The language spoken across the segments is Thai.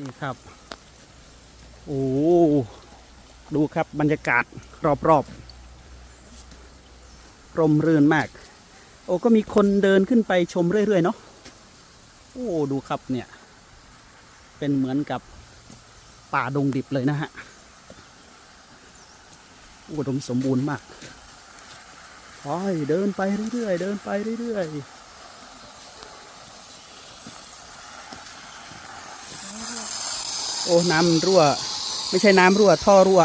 นี่ครับ โอ้ดูครับบรรยากาศรอบๆร่มรื่นมาก โอ้ก็มีคนเดินขึ้นไปชมเรื่อยๆเนาะโอ้ดูครับเนี่ย เป็นเหมือนกับป่าดงดิบเลยนะฮะอุดมสมบูรณ์มากไปเดินไปเรื่อยๆเดินไปเรื่อยๆ โอ้ น้ำรั่ว ไม่ใช่น้ำรั่ว ท่อรั่ว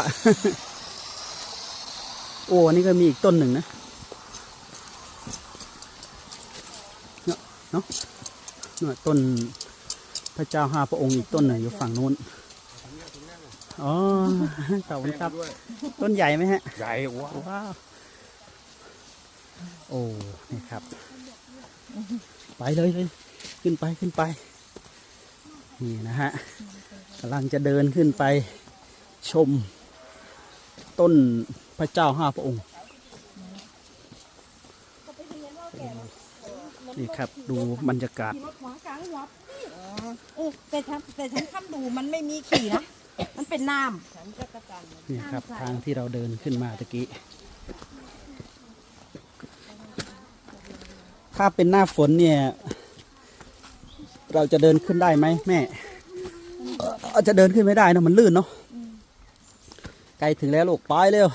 โอ้นี่ก็มีอีกต้นหนึ่งนะ เนาะเนาะต้นพระเจ้าห้าพระองค์อีกต้นหนึ่งอยู่ฝั่งนู้น อ๋อขอบคุณครับ ต้นใหญ่ไหมฮะ ใหญ่ว้าวว้าวโอ้ นี่ครับ ไปเลยเลย ขึ้นไปขึ้นไป นี่นะฮะกำลังจะเดินขึ้นไปชมต้นพระเจ้าห้าพระองค์นี่ครับดูบรรยากาศ ขี่รถขวางกลางหัวพี่โอ้แต่ฉันแต่ฉันทำดูมันไม่มีขี่นะ มันเป็นน้ำฉันจะกระตันนี่ครับทางที่เราเดินขึ้นมาตะกี้ ถ้าเป็นหน้าฝนเนี่ย เราจะเดินขึ้นได้ไหมแม่เอ่อจะเดินขึ้นไม่ได้นะมันลื่นเนาะใกล้ถึงแล้วลูกไปเร็ว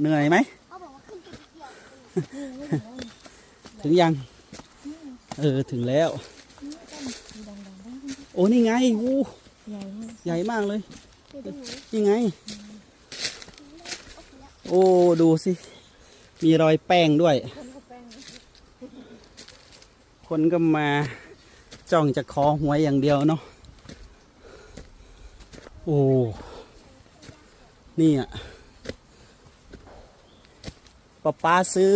เหนื่อยไหมถึงยัง เออถึงแล้ว โอ้นี่ไงวูใหญ่มากใหญ่มากเลยนี่ไง โอ้ดูสิ มีรอยแป้งด้วย คนก็มา จ้องจะคอหวยอย่างเดียวเนาะโอ้นี่อะป้าป้าซื้อ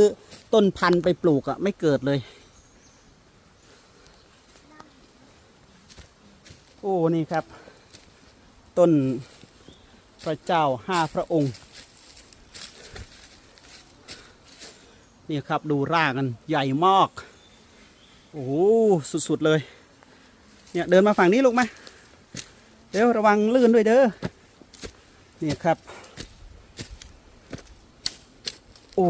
ต้นพันธุ์ไปปลูกอะ ไม่เกิดเลย โอ้ นี่ครับ ต้นพระเจ้าห้าพระองค์ นี่ครับดูรากกันใหญ่มาก โอ้ สุด ๆ เลย เนี่ยเดินมาฝั่งนี้ลูกมาเดี๋ยวระวังลื่นด้วยเด้อเนี่ยครับ โอ้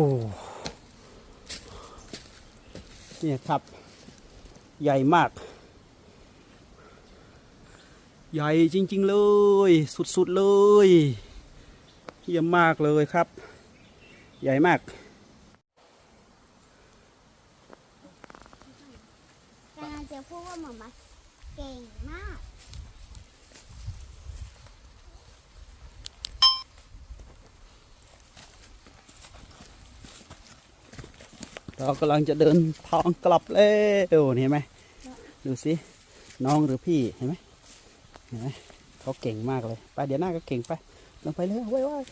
เนี่ยครับ ใหญ่มาก ใหญ่จริง ๆ เลย สุด ๆ เลยเยี่ยมมากเลยครับ ใหญ่มากกำลังจะพูดว่าหมามา เก่งมาก เรากำลังจะเดินทางกลับแล้วเห็นไหมดูสิ น้องหรือพี่เห็นไหมเห็นไหมเขาเก่งมากเลย ไปเดี๋ยวหน้าก็เก่งไป ลงไปเลยว้ายว้าย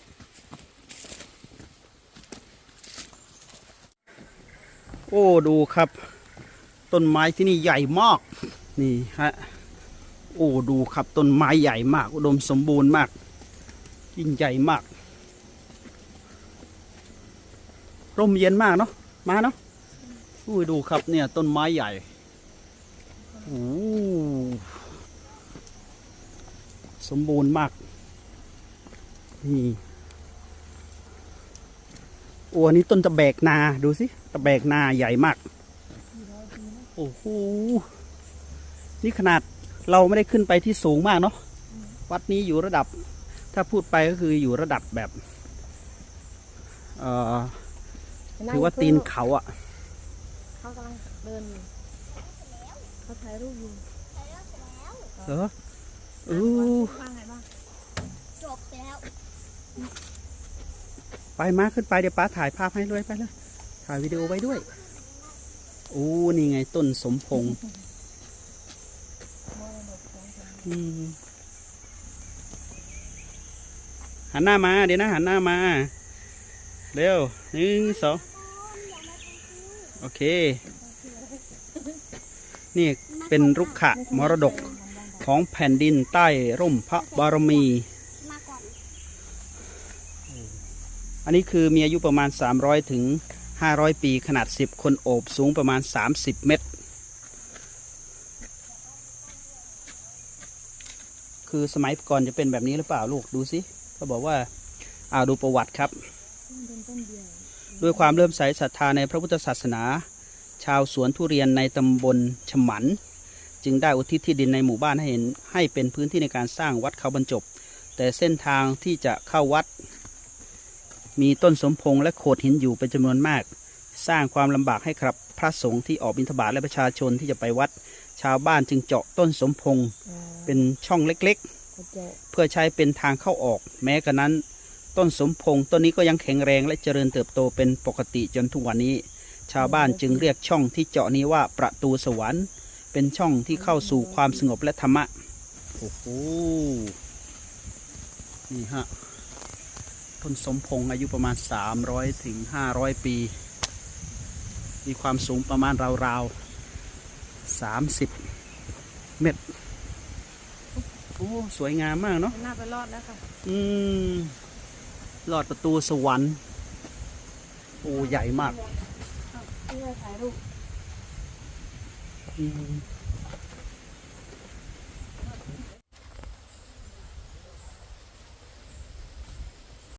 โอ้ ดูครับ ต้นไม้ที่นี่ใหญ่มาก นี่ฮะ โอ้ดูครับต้นไม้ใหญ่มาก อุดมสมบูรณ์มาก ยิ่งใหญ่มาก ร่มเย็นมากเนาะ มาเนาะอุ้ยดูครับเนี่ยต้นไม้ใหญ่โอ้สมบูรณ์มาก นี่โอ้อันนี้ต้นตะแบกนา ดูสิ ตะแบกนาใหญ่มาก โอ้โห นี่ขนาดเราไม่ได้ขึ้นไปที่สูงมากเนาะวัดนี้อยู่ระดับ ถ้าพูดไปก็คืออยู่ระดับแบบเอ่อถือว่าตีนเขาอะเขากำลังเดินอยู่เขาถ่ายรูปอยู่เหรออู้ว่าไงบ้างจบแล้วไปมาขึ้นไปเดี๋ยวป้าถ่ายภาพให้ด้วยไปเลยถ่ายวิดีโอไว้ด้วยโอ้นี่ไงต้นสมพงษ์อืม หันหน้ามา เดี๋ยวนะ หันหน้ามา เร็วหนึ่งสองโอเค นี่เป็นรุกขะมรดกของแผ่นดินใต้ร่มพระบารมีอนอันนี้คือมีอายุประมาณ 300 ถึง 500 ปีขนาด 10 คนโอบสูงประมาณ 30 เมตร คือสมัยก่อนจะเป็นแบบนี้หรือเปล่าลูกดูสิเขาบอกว่าอ่าดูประวัติครับ ด้วยความเริ่มใสศรัทธาในพระพุทธศาสนา ชาวสวนทุเรียนในตำบลฉมัน จึงได้อุทิศที่ดินในหมู่บ้านให้เห็นให้เป็นพื้นที่ในการสร้างวัดเขาบรรจบ แต่เส้นทางที่จะเข้าวัด มีต้นสมพงและโขดหินอยู่เป็นจำนวนมาก สร้างความลำบากให้ครับพระสงฆ์ที่ออกบิณฑบาตและประชาชนที่จะไปวัด ชาวบ้านจึงเจาะต้นสมพง เป็นช่องเล็กๆ เพื่อใช้เป็นทางเข้าออก แม้กระนั้น ต้นสมพงต้นนี้ก็ยังแข็งแรงและเจริญเติบโตเป็นปกติจนทุกวันนี้ ชาวบ้านจึงเรียกช่องที่เจาะนี้ว่าประตูสวรรค์ เป็นช่องที่เข้าสู่ความสงบและธรรมะโอ้โหนี่ฮะต้นสมพงอายุประมาณ 300ถึง500 ปี มีความสูงประมาณราวๆ30 เมตร โอ้สวยงามมากเนาะน่าไปรอดแล้วค่ะ อืมหลอดประตูสวรรค์โอ้ใหญ่มากเพื่อถ่ายรูปอืม